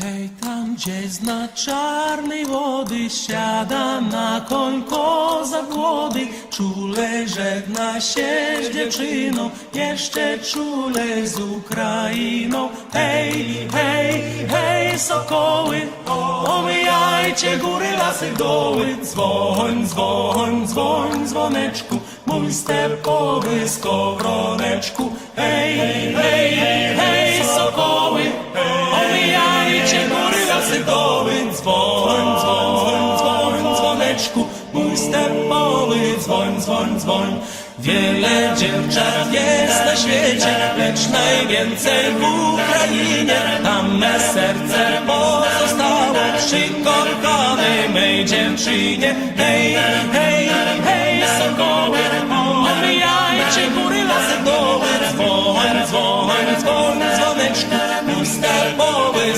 Hej, tam gdzie zna czarnej wody siada na koń koza młody, czule żegna się z dziewczyną, jeszcze czule z Ukrainą. Hej, hej, hej, sokoły, omijajcie góry, lasy, doły, dzwoń, dzwoń, dzwoń, dzwoneczku, mój stepowy skowroneczku. Hej, hej, hej, sokoły, omijajcie lasy, doły, dzwoń, dzwoń, dzwoń, dzwoneczku, mój stepowy, dzwoń, dzwoń, dzwoń. Wiele dziewczat jest na świecie, lecz najwięcej w Ukrainie. Tam me serce pozostało przy kochanej mej dziewczynie. Hej,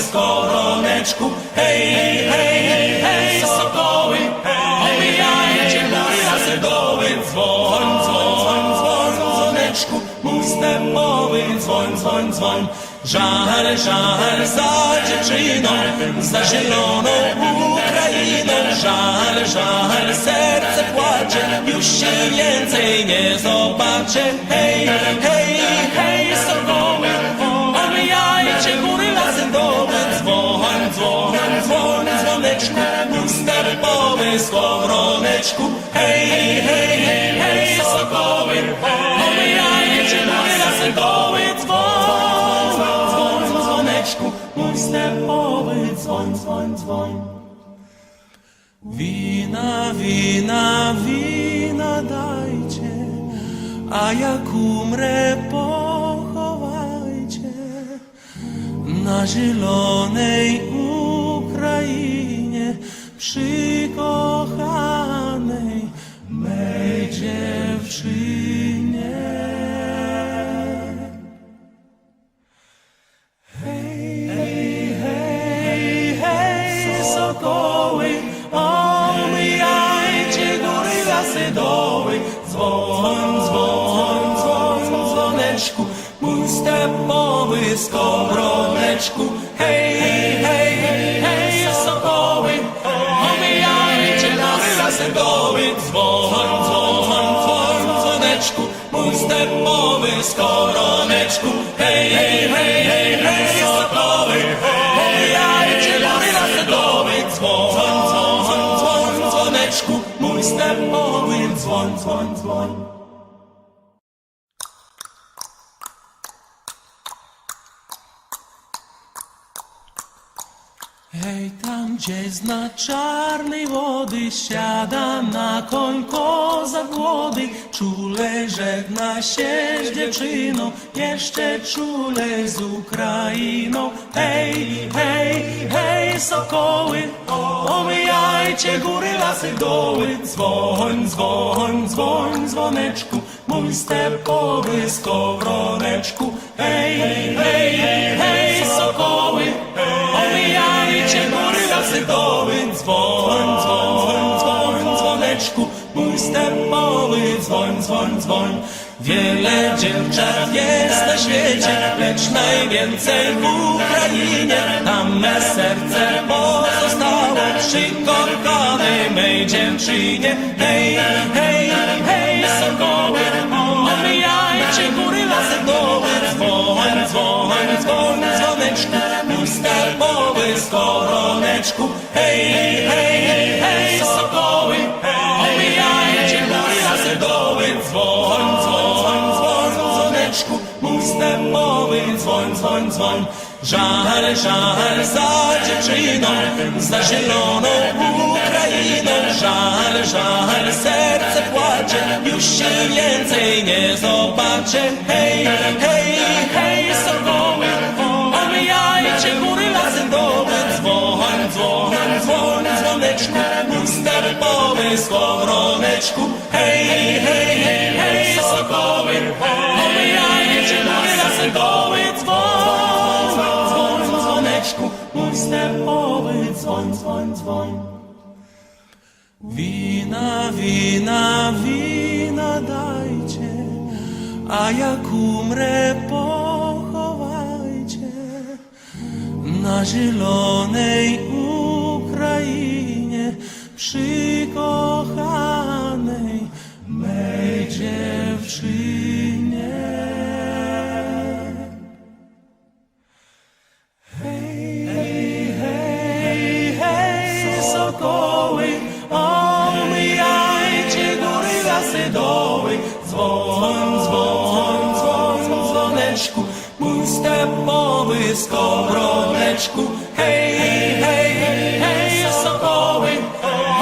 z koroneczku. Hej, hej, hej, sokoły, omijajcie lasy, doły, dzwoń, dzwoń, dzwoń, dzwoneczku, mój stepowy, dzwoń, dzwoń, dzwoń. Żal, żal za dziewczyną, za zieloną Ukrainą. Żal, żal, serce płacze, już się więcej nie zobaczę. Hej, hej, hej, sokoły, mój stepowy skowroneczku. Hej, hej, hej, hej, sokoły, omijajcie góry, lasy, doły, dzwoń, dzwoń, dzwoneczku, mój stepowy, dzwoń, dzwoń, dzwoń. Wina, wina, wina dajcie, a jak umrę pochowajcie na zielonej Ukrainie przy kochanej mej dziewczynie. Hej, hej, hej, hej, góry, lasy, doły, dzwoń, dzwoneczku, mój stepowy. Mój stepowy dzwoń, dzwoń, dzwoń. Hej, tam gdzie zna czarnej wody siada na koń koza młody, czule żegna się z dziewczyną, jeszcze czule z Ukrainą. Hej, hej, hej, sokoły, omijajcie góry, lasy, doły, dzwoń, dzwoń, dzwoń, dzwoneczku, mój stepowy skowroneczku. Hej, hej, hej, sokoły, omijajcie góry, lasy, doły, dzwoń, dzwoń, dzwoń, dzwoneczku, mój stepowy, dzwoń, dzwoń, dzwoń. Wiele dziewczat jest na świecie, lecz najwięcej w Ukrainie. Tam me serce pozostało przy kochanej mej dziewczynie. Hej, hej, hej, sokoły, omijajcie góry, lasy, doły, dzwoń, dzwoń, dzwoń, dzwoneczku, mój z koroneczku. Hej, hej, hej, sokoły, dzwoneczku, mój stepowy, dzwoń, dzwoń, dzwoń. Żal, żal za dziewczyną, za zieloną Ukrainą. Żal, żal, serce płacze, już się więcej nie zobaczę. Hej, hej, hej, sokoły, omijajcie góry, lasy, doły, dzwoń, dzwoń, dzwoń, dzwoneczku, mój stepowy skowroneczku. Wina, wina, wina dajcie, a jak umrę pochowajcie. Na zielonej Ukrainie przy hej, sokoły, omijajcie góry, lasy, doły, dzwoń, dzwoń, dzwoń, dzwoneczku, mój stepowy skowroneczku, hej, hej, hej, sokoły,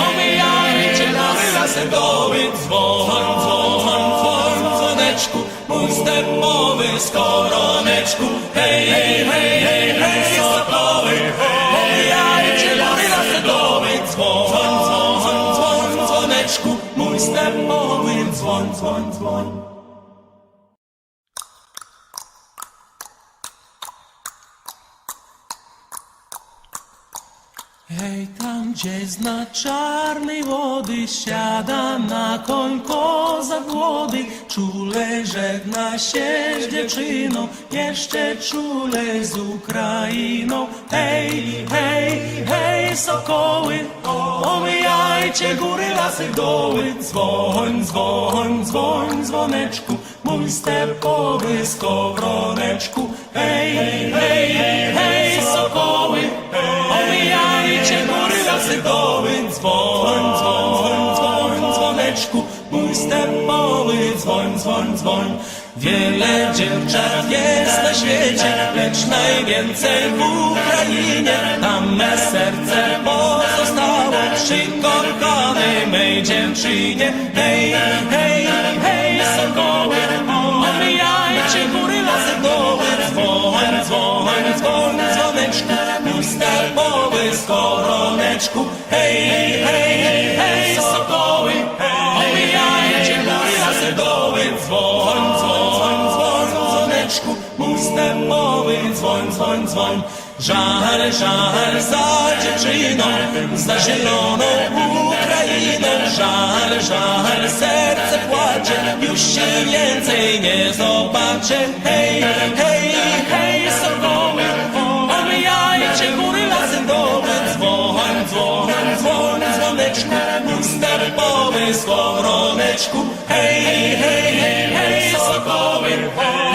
omijajcie góry, lasy, doły, dzwoń, dzwoń, dzwoń, dzwoneczku, mój stepowy skoroneczku, hej, hej, hej, hej, Hej, tam gdzie zna czarnej wody siada na koń koza głody, czule żegna się z dziewczyną, jeszcze czule z Ukrainą. Hej, hej, hej, sokoły, omijajcie góry, lasy, doły, dzwoń, dzwoń, dzwoń, dzwoneczku, mój stepowy skowroneczku. Hej, hej, hej, sokoły, góry, lasy, doły, dzwoń, dzwoń, dzwoń, dzwoneczku, mój stepowy dzwoń, dzwoń, dzwoń. Wiele dziewczat jest na świecie, lecz najwięcej w Ukrainie. Tam me serce pozostało przy kochanej mej dziewczynie. Hej, skoroneczku. Hej, hej, hej, sokoły, omijajcie góry, lasy, doły, dzwoń, dzwoń, dzwoń, dzwoneczku, mój stepowy dzwoń, dzwoń, dzwoń. Żal, żal za dziewczyną, za zieloną Ukrainą. Żal, żal, serce płacze, już się więcej nie zobaczę. Hej, hej, hej, stepowy skowroneczku. Hej, hej, hej, hej, sokoły,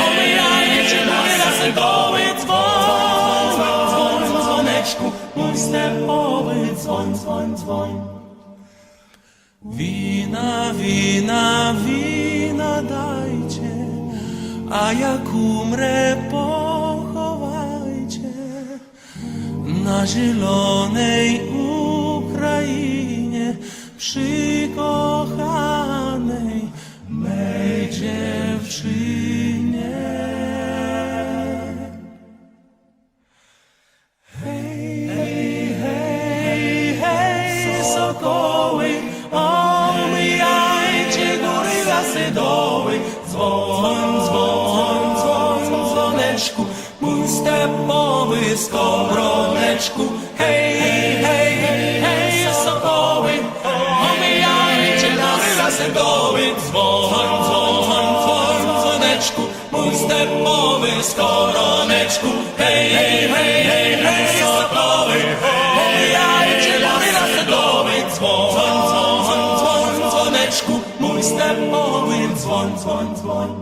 omijajcie góry, lasy, doły, dzwoń, dzwoń, dzwoneczku, mój stepowy dzwoń, dzwoń, dzwoń. Wina, wina, wina dajcie, a jak umrę pochowajcie na zielonej Ukrainie przy kochanej mej dziewczynie. Hej, hej, hej, hej, sokoły, omijajcie góry, lasy, doły, dzwoń, dzwoń, dzwoń, dzwoneczku, mój stepowy skowroneczku. Hej, hej, góry, lasy, doły, dzwoń, dzwoń, dzwoń, dzwoneczku, mój stepowy skoroneczku. Hej, hej, hej, hej, hej, sokoły, omijajcie góry, lasy, doły, dzwoń, dzwoń, dzwoń, dzwoneczku, mój stepowy dzwoń,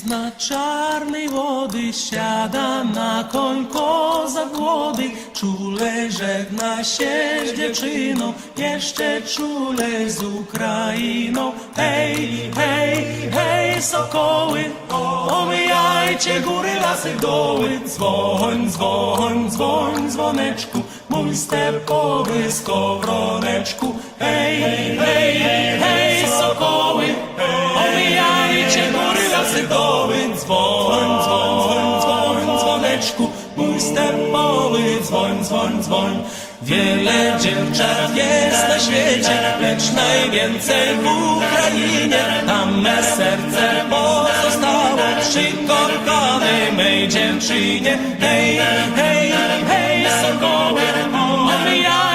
tam gdzie zna czarnej wody siada na koń koza głody, czule żegna się z dziewczyną, jeszcze czule z Ukrainą. Hej, hej, hej, sokoły, omijajcie góry, lasy, doły, dzwoń, dzwoń, dzwoń, dzwoneczku, mój stepowy skowroneczku. Hej, hej, hej, sokoły, omijajcie góry, lasy, doły, dzwoń, dzwoń, dzwoń, dzwoneczku, mój stepowy dzwoń, dzwoń, dzwoń. Wiele dziewczat jest na świecie, lecz najwięcej w Ukrainie. Tam me serce pozostało przy kochanej mej dziewczynie. Hej, hej, hej, omijajcie góry, lasy,